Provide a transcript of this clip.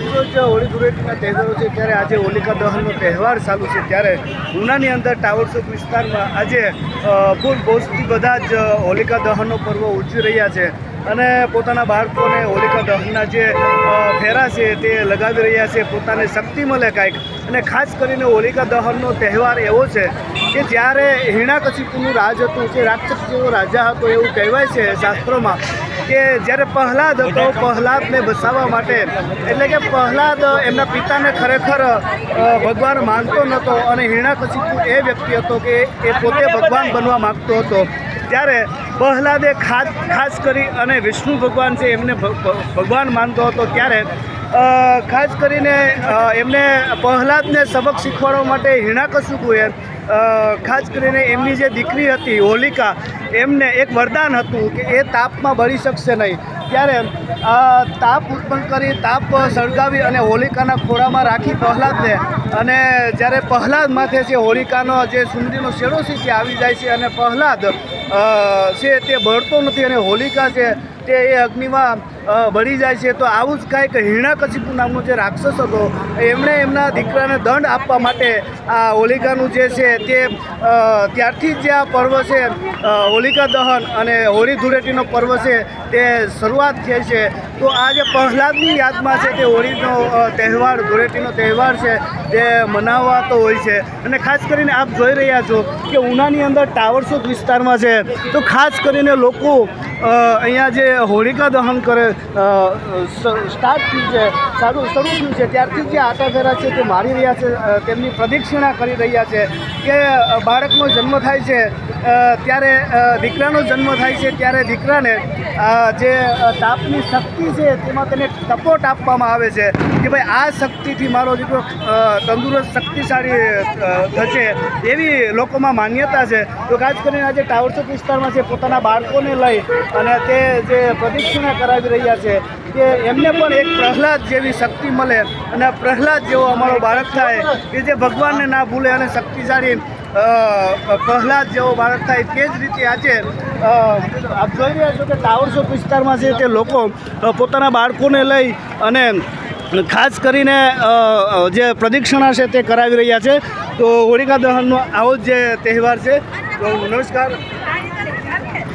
આજરોજ હોળી ધૂળેટીના તહેવારો છે, ત્યારે આજે હોલિકા દહનનો તહેવાર ચાલુ છે, ત્યારે ઉનાની અંદર ટાવર ચોક વિસ્તારમાં આજે ફૂલ બોસથી બધા જ હોલિકા દહનનો પર્વ ઉજવી રહ્યા છે. અને પોતાના બાળકોને હોલિકા દહનના જે ફેરા છે તે લગાવી રહ્યા છે, પોતાને શક્તિ મળે કાંઈક. અને ખાસ કરીને હોલિકા દહનનો તહેવાર એવો છે કે જ્યારે હિણાકશિપુનું રાજ હતું જે રાક્ષસ જેવો રાજા હતો એવું કહેવાય છે શાસ્ત્રોમાં, કે જ્યારે પ્રહલાદ હતો પ્રહલાદને બસાવવા માટે. એટલે કે પ્રહલાદ એમના પિતાને ખરેખર ભગવાન માનતો નહોતો અને હિરણાકશિપુ એ વ્યક્તિ હતો કે એ પોતે ભગવાન બનવા માગતો હતો. ત્યારે પ્રહલાદે ખાસ કરી અને વિષ્ણુ ભગવાન છે એમને ભગવાન માનતો હતો ત્યારે ખાસ કરીને એમને પ્રહલાદને સબક શીખવાડવા માટે હિણાકશુકુએ ખાસ કરીને એમની જે દીકરી હતી હોલિકા, એમને એક વરદાન હતું કે એ તાપમાં બળી શકશે નહીં. ત્યારે તાપ ઉત્પન્ન કરી, તાપ સળગાવી અને હોલિકાના ખોળામાં રાખી પ્રહલાદને અને જ્યારે પ્રહલાદ માથે છે હોલિકાનો, જે સુંદરીનો શેડો છે તે આવી જાય છે અને પ્રહલાદ છે તે બળતો નથી અને હોલિકા છે તે એ અગ્નિમાં બળી જાય છે, તો આવું જ કાંઈક હિરણાકશિપુ નામનો જે રાક્ષસ હતો, એમણે એમના દીકરાને દંડ આપવા માટે આ હોલિકાનું જે છે તે ત્યારથી જે આ પર્વ છે હોલિકા દહન અને હોળી ધૂળેટીનો પર્વ છે તે શરૂઆત થઈ છે. તો આ જે પ્રહલાદની યાદમાં છે તે હોળીનો તહેવાર, ધૂળેટીનો તહેવાર છે તે મનાવાતો હોય છે. અને ખાસ કરીને આપ જોઈ રહ્યા છો કે ઉનાની અંદર ટાવર ચોક વિસ્તારમાં છે. તો ખાસ કરીને લોકો અહીંયા જે હોળિકા દહન કરે સ્ટાર્ટ થયું છે, સારું, શરૂ થયું છે, ત્યારથી જે આટા છે તે મારી રહ્યા છે તેમની પ્રદક્ષિણા કરી રહ્યા છે કે બાળકનો જન્મ થાય છે ત્યારે દીકરાનો જન્મ થાય છે, ત્યારે દીકરાને જે તાપની શક્તિ છે, તેમાં તેને ટપોટ આપવામાં આવે છે કે ભાઈ આ શક્તિથી મારો દીકરો તંદુરસ્ત, શક્તિશાળી થશે એવી લોકોમાં માન્યતા છે. તો ખાસ કરીને આજે ટાવર વિસ્તારમાં છે પોતાના બાળકોને લઈ અને તે જે પ્રદક્ષિણા કરાવી રહ્યા છે, કે એમને પણ એક પ્રહલાદ જેવી શક્તિ મળે અને પ્રહલાદ જેવો અમારો બાળક થાય, કે જે ભગવાનને ના ભૂલે અને શક્તિશાળી પ્રહલાદ જેવો બાળક થાય, તે જ રીતે આજે આપ જોઈ રહ્યા છો કે ટાવર વિસ્તારમાં છે તે લોકો પોતાના બાળકોને લઈ અને ખાસ કરીને જે પ્રદક્ષિણા છે તે કરાવી રહ્યા છે. તો હોળિકા દહનનો આવો જ જે તહેવાર છે. તો નમસ્કાર.